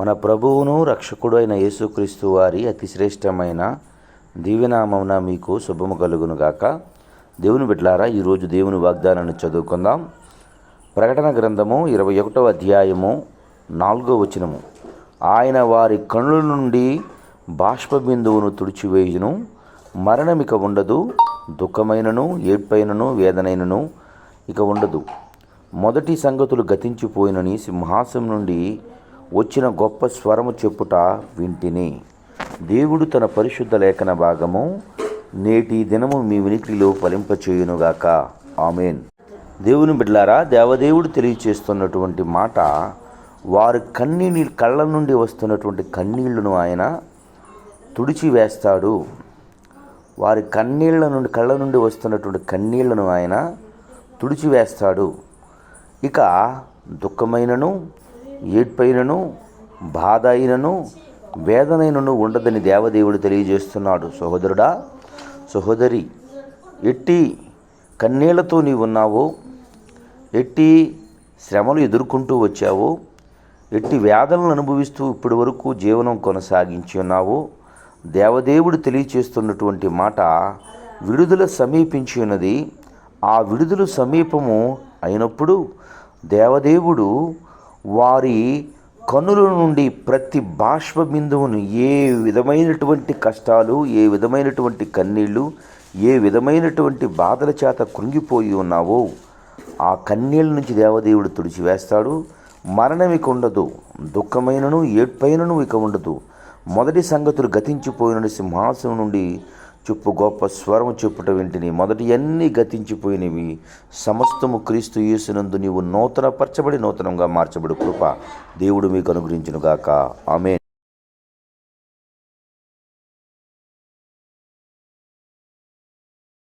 మన ప్రభువును రక్షకుడు అయిన యేసుక్రీస్తు వారి అతి శ్రేష్టమైన దీవెనామమున మీకు శుభము కలుగును గాక. దేవుని బిడ్లారా ఈరోజు దేవుని వాగ్దానాన్ని చదువుకుందాం. ప్రకటన గ్రంథము ఇరవై ఒకటవ అధ్యాయము నాలుగో వచనము. ఆయన వారి కనుల నుండి బాష్పబిందువును తుడిచివేయును. తుడిచివేయును మరణమిక ఉండదు దుఃఖమైనను ఏడ్పైనను వేదనైనను ఇక ఉండదు. మొదటి సంగతులు గతించిపోయినని సింహాసం నుండి వచ్చిన గొప్ప స్వరము చెప్పుట వింటిని. దేవుడు తన పరిశుద్ధ లేఖన భాగము నేటి దినము మీ వినికిడిలో ఫలింపచేయునుగాక. ఆమెన్. దేవుని బిడ్లారా దేవదేవుడు తెలియచేస్తున్నటువంటి మాట వారి కన్నీని కళ్ళ నుండి వస్తున్నటువంటి కన్నీళ్ళను ఆయన తుడిచివేస్తాడు. వారి కన్నీళ్ళ నుండి కళ్ళ నుండి వస్తున్నటువంటి కన్నీళ్ళను ఆయన తుడిచివేస్తాడు. ఇక దుఃఖమైనను ఏడ్పైనను బాధ అయినను వేదనైనను ఉండదని దేవదేవుడు తెలియజేస్తున్నాడు. సహోదరుడా సహోదరి ఎట్టి కన్నీళ్ళతో నీవు ఉన్నావో ఎట్టి శ్రమలు ఎదుర్కొంటూ వచ్చావో? ఎట్టి వేదనలు అనుభవిస్తూ ఇప్పటి వరకు జీవనం కొనసాగించి ఉన్నావో? దేవదేవుడు తెలియచేస్తున్నటువంటి మాట విడుదల సమీపించి ఉన్నది. ఆ విడుదల సమీపము అయినప్పుడు దేవదేవుడు వారి కనుల నుండి ప్రతి బాష్ప బిందువును ఏ విధమైనటువంటి కష్టాలు ఏ విధమైనటువంటి కన్నీళ్ళు ఏ విధమైనటువంటి బాధల చేత కృంగిపోయి ఉన్నావో ఆ కన్నీళ్ళ నుంచి దేవదేవుడు తుడిచివేస్తాడు. మరణం ఇక ఉండదు దుఃఖమైనను ఏడ్పైనను ఇక ఉండదు. మొదటి సంగతులు గతించిపోయిన సింహాసనం నుండి చెప్పు గొప్ప స్వరము చెప్పుట వెంటనే మొదటి అన్నీ గతించిపోయినవి సమస్తము క్రీస్తు యేసునందు నీవు నూతనపరచబడి నూతనంగా మార్చబడి కృప. దేవుడు మీకు అనుగ్రహించునుగాక. ఆమె